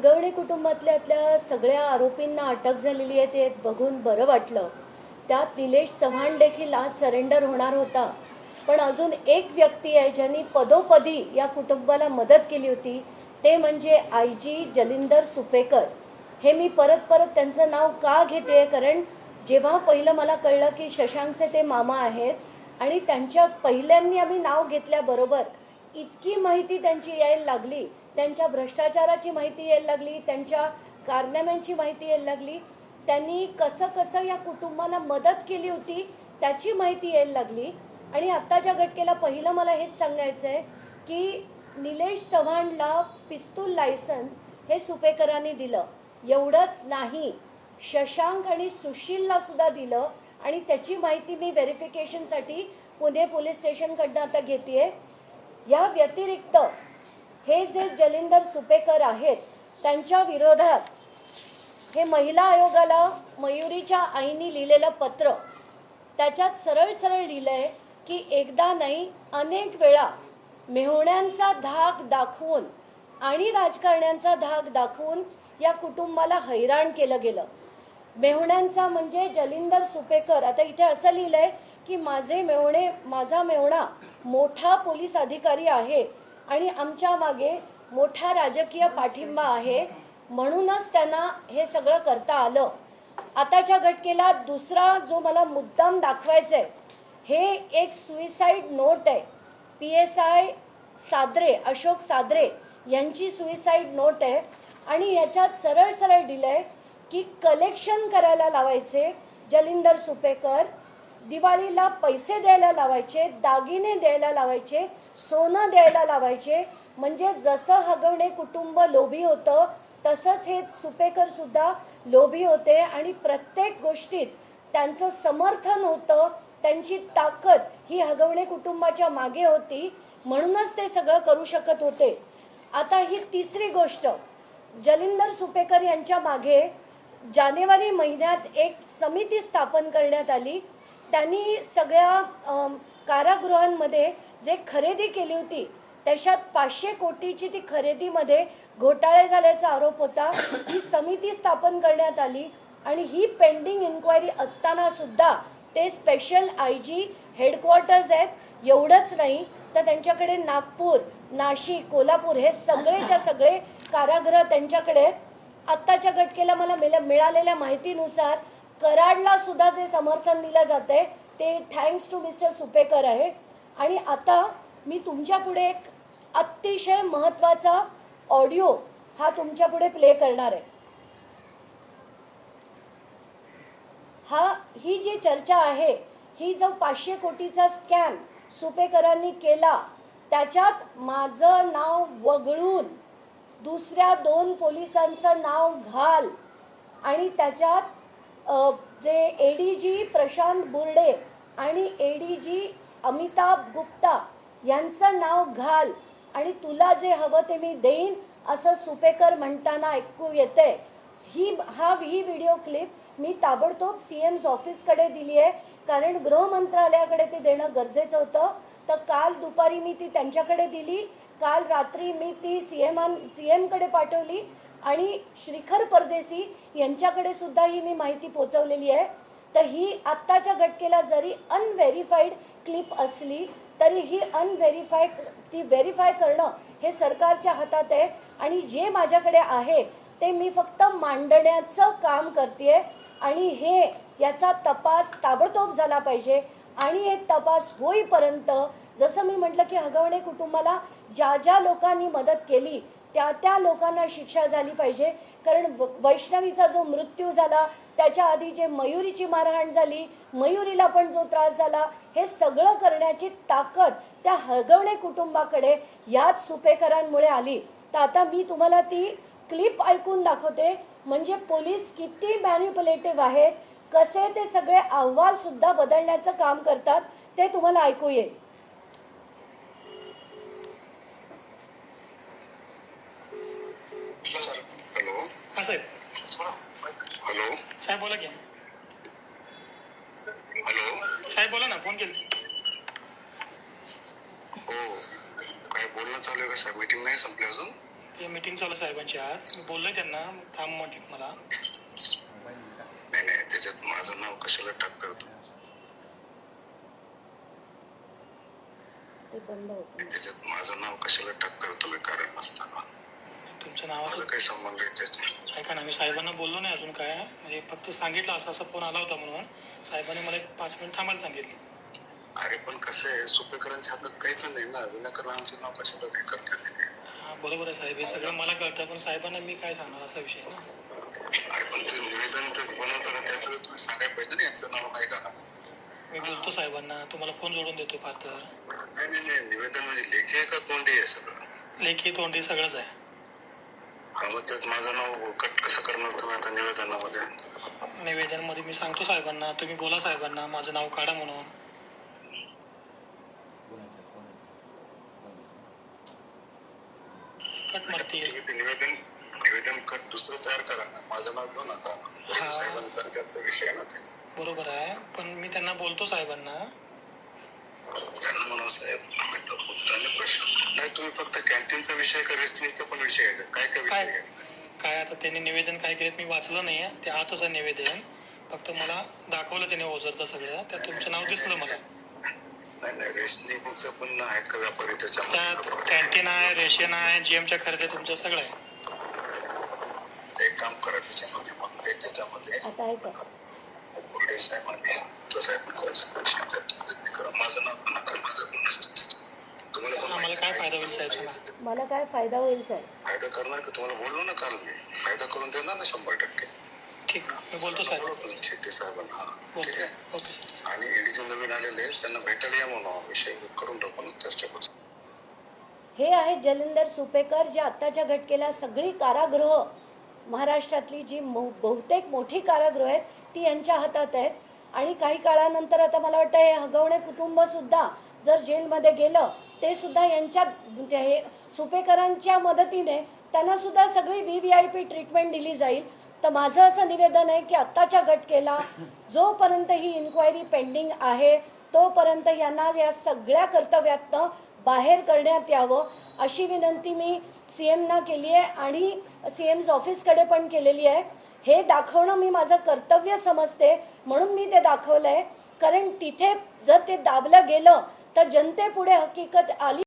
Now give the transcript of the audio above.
हगवणे कुटुंबातल्यातल्या सगळ्या आरोपींना अटक झालेली आहे ते बघून बरं वाटलं. त्यात निलेश चव्हाण देखील आज सरेंडर होणार होता. पण अजून एक व्यक्ती आहे ज्यांनी पदोपदी या कुटुंबाला मदत केली होती ते म्हणजे आय जी जलिंदर सुपेकर. हे मी परत परत त्यांचं नाव का घेते? कारण जेव्हा पहिलं मला कळलं की शशांकचे ते मामा आहेत आणि त्यांच्या पहिल्यांनी आम्ही नाव घेतल्याबरोबर इतकी माहिती त्यांची यायला लागली. त्यांच्या भ्रष्टाचाराची माहिती यायला लागली त्यांच्या कारनाम्यांची माहिती यायला लागली. त्यांनी कसं कसं या कुटुंबाला मदत केली होती त्याची माहिती यायला लागली. आणि आत्ताच्या घटकेला पहिलं मला हेच सांगायचं आहे की निलेश चव्हाणला पिस्तूल लायसन्स हे सुपेकरांनी दिलं. एवढंच नाही शशांक आणि सुशीलला सुद्धा दिलं. आणि त्याची माहिती मी व्हेरिफिकेशनसाठी पुणे पोलीस स्टेशनकडनं आता घेते या व्यतिरिक्त हे जे जलिंदर सुपेकर आहेत त्यांच्या विरोधात हे महिला आयोगाला मयुरीच्या आईनी लिहिलेलं पत्र त्याच्यात सरळ सरळ लिहिलंय की एकदा नाही अनेक वेळा मेहुण्यांचा धाक दाखवून आणि राजकारण्यांचा धाक दाखवून या कुटुंबाला हैराण केलं गेलं. मेहुण्यांचा म्हणजे जलिंदर सुपेकर. आता इथे असं लिहिलंय की माझे मेहुणे माझा मेहुणा मोठा पोलीस अधिकारी आहे. आणि आमच्या मागे मोठा राजकीय पाठिंबा आहे म्हणूनच त्यांना हे सगळं करता आलं. आताच्या घटकेला दुसरा जो मला मुद्दाम दाखवायचा आहे हे एक सुईसाईड नोट आहे. P S I Sadre Ashok Sadre यांची सुईसाईड नोट आहे. आणि याच्यात सरळ सरळ दिलंय की कलेक्शन करायला लावायचे जलिंदर सुपेकर दिवाळीला पैसे द्यायला लावायचे दागिने द्यायला लावायचे सोनं द्यायला लावायचे. म्हणजे जसं हगवणे कुटुंब लोभी होतं तसंच हे सुपेकर सुद्धा लोभी होते. आणि प्रत्येक गोष्टीत त्यांचं समर्थन होतं त्यांची ताकद ही हगवणे कुटुंबाच्या मागे होती. म्हणूनच ते सगळं करू शकत होते. आता ही तिसरी गोष्ट जलिंदर सुपेकर यांच्या मागे जानेवारी महिन्यात एक समिती स्थापन करण्यात आली. त्यांनी सगळ्या कारागृहांमध्ये जे खरेदी केली होती त्याच्यात पाचशे कोटीची ती खरेदीमध्ये घोटाळे झाल्याचा आरोप होता. ही समिती स्थापन करण्यात आली आणि ही पेंडिंग इन्क्वायरी असताना सुद्धा ते स्पेशल आय जी हेडक्वार्टर्स आहेत. एवढंच नाही तर त्यांच्याकडे नागपूर नाशिक कोल्हापूर हे सगळेच्या सगळे कारागृह त्यांच्याकडे आत्ताच्या घटकेला मला मिळालेल्या माहितीनुसार कराडला सुद्धा जे समर्थन दिलं जाते ते थँक्स टू मिस्टर सुपेकर आहे. आणि आता मी तुमच्यापुढे एक अतिशय महत्त्वाचा ऑडिओ हा तुमच्यापुढे प्ले करणार आहे. हा ही जी चर्चा आहे ही जो पाचशे कोटीचा स्कॅम सुपेकरांनी केला त्याच्यात माझं नाव वगळून दुसऱ्या दोन पोलिसांचं नाव घाल आणि त्याच्यात जे ए डी जी प्रशांत बुर्डे आणि A D G Amitabh Gupta यांचं नाव घाल आणि तुला जे हवं ते मी देईन असं सुपेकर म्हणताना ऐकू येते. ही हा ही व्हिडिओ क्लिप मी ताबडतोब सी एम्स ऑफिसकडे दिली आहे. कारण गृह मंत्रालयाकडे ते देणं गरजेचं होतं. तर काल दुपारी मी ती त्यांच्याकडे दिली. काल रात्री मी ती सी एम सी एमकडे पाठवली. आणि श्रीखर परदेशी यांच्याकडे सुद्धा ही मी माहिती पोचवलेली आहे. तर ही आत्ताच्या घटकेला जरी अनव्हेरीफाईड क्लिप असली तरी ही अनव्हेरीफाय ती व्हेरीफाय करणं हे सरकारच्या हातात आहे. आणि जे माझ्याकडे आहे ते मी फक्त मांडण्याचं काम करते आणि हे याचा तपास ताबडतोब झाला पाहिजे. आणि हे तपास होईपर्यंत जसं मी म्हटलं की हगवणे कुटुंबाला ज्या ज्या लोकांनी मदत केली त्या त्या लोकांना शिक्षा झाली पाहिजे. कारण व- वैष्णवीचा जो मृत्यू झाला त्याच्या आधी जे मयुरीची मारहाण झाली मयुरीला पण जो त्रास झाला हे सगळं करण्याची ताकद त्या हळगवणे कुटुंबाकडे याच सुपेकरांमुळे आली. तर आता मी तुम्हाला ती क्लिप ऐकून दाखवते. म्हणजे पोलीस किती मॅन्युपुलेटिव्ह आहेत कसे ते सगळे अहवाल सुद्धा बदलण्याचं काम करतात ते तुम्हाला ऐकू येईल हॅलो हा साहेब. हॅलो. साहेब बोला की. हॅलो. साहेब बोला ना फोन केला हो. काय बोलणं चालू आहे का साहेब? मीटिंग नाही संपली अजून? ते मीटिंग चालू आहे साहेबांची आज. मी बोललोय त्यांना. मग थांब म्हटलं मला. नाही नाही. त्याच्यात माझं नाव कशाला टाकता तू ते बंद होतं. त्याच्यात माझं नाव कशाला टाकता तुम्ही कारण नसताना? तुमचं माझा नावाचं काही संबंध आहे त्याच्यात ऐका ना मी साहेबांना बोललो नाही अजून काय. म्हणजे फक्त सांगितलं असं असा फोन आला होता म्हणून. साहेबांनी मला एक पाच मिनिट थांबायला सांगितलं. अरे पण कसं आहे सुपेकरांच्या हातात काहीच नाही ना. विनाकारण आमचं नाव कशाला काय करतात ते हा बरोबर आहे साहेब. हे सगळं मला कळतं पण साहेबांना मी काय सांगणार असा विषय आहे ना. अरे पण ते निवेदन तेच बनवताना त्याच तुम्ही सांगायला पाहिजे ना यांचं नाव नाही का? मी बोलतो साहेबांना. तुम्हाला फोन जोडून देतो फार तर. नाही नाही नाही. निवेदन म्हणजे लेखी आहे का तोंडी आहे सगळं? लेखी तोंडी सगळंच आहे. त्यात माझं नाव कट कसं करणार तुम्ही आता निवेदनामध्ये? निवेदनमध्ये मी सांगतो साहेबांना तुम्ही बोला साहेबांना माझं नाव काढा म्हणून. कट मारतील. तुम्ही ते निवेदन निवेदन कट दुसरं तयार करा ना. माझं नाव घेऊ नका. साहेबांचा त्याचा विषय ना बरोबर आहे पण मी त्यांना बोलतो साहेबांना. त्यांना म्हणा साहेब आम्ही तर खूप झाले प्रश्न. नाही तुम्ही फक्त कॅन्टीनचा विषय का रेस्टिंगचा पण विषय आहे काय काय विषय काय? घेतला काय आता त्यांनी निवेदन काय केलं मी वाचलं नाही ते आतच आहे निवेदन. फक्त मला दाखवलं त्याने ओझरचं सगळं त्यात तुमचं नाव दिसलं मला. नाही. नाही रेशनिंगचं पण आहेत का व्यापारी त्यात कॅन्टीन आहे रेशन आहे जीएमच्या खरेदी तुमचं सगळं आहे. ते एक काम करा त्याच्यामध्ये मग ते त्याच्यामध्ये. आता आहे का बोर्डे साहेबांनी करा माझं नाव पण नका माझं पण नसतं त्याच्यात. तुम्हाला पण आम्हाला माहिती काय आहे, फायदा होईल साहेब माहिती सांगा? आहे. मला काय फायदा होईल साहेब? फायदा करणार का? तुम्हाला बोललो ना काल मी. फायदा करून देणार ना शंभर टक्के. ठीक आहे मी बोलतो साहेब. बोलतो मी शेट्टी साहेबांना. ठीक बोलतो आहे? ओके. आणि ईडी जे नवीन आलेले आहेत, त्यांना भेटायला या म्हणून विषय करून टाकू ना चर्चा करू. हे आहेत जलिंदर सुपेकर जे आत्ताच्या घटकेला सगळी कारागृह महाराष्ट्रातली जी मो- बहुतेक मोठी कारागृह आहेत ती यांच्या हातात आहेत. आणि काही काळानंतर आता मला वाटतं हे हगवणे कुटुंब सुद्धा जर जेलमध्ये गेलं ते सुद्धा यांच्या हे सुपेकरांच्या मदतीने त्यांना सुद्धा सगळी V V I P treatment दिली जाईल. तर माझं असं निवेदन आहे की आत्ताच्या घटकेला जोपर्यंत ही इन्क्वायरी पेंडिंग आहे तोपर्यंत यांना या सगळ्या कर्तव्यातनं बाहेर करण्यात यावं अशी विनंती मी सी एमना केली आहे आणि सी एम्स ऑफिसकडे पण केलेली आहे. हे दाखवणं मी माझं कर्तव्य समजते म्हणून मी ते दाखवलंय. कारण तिथे जर ते दाबलं गेलं तर जनतेपुढे हकीकत आली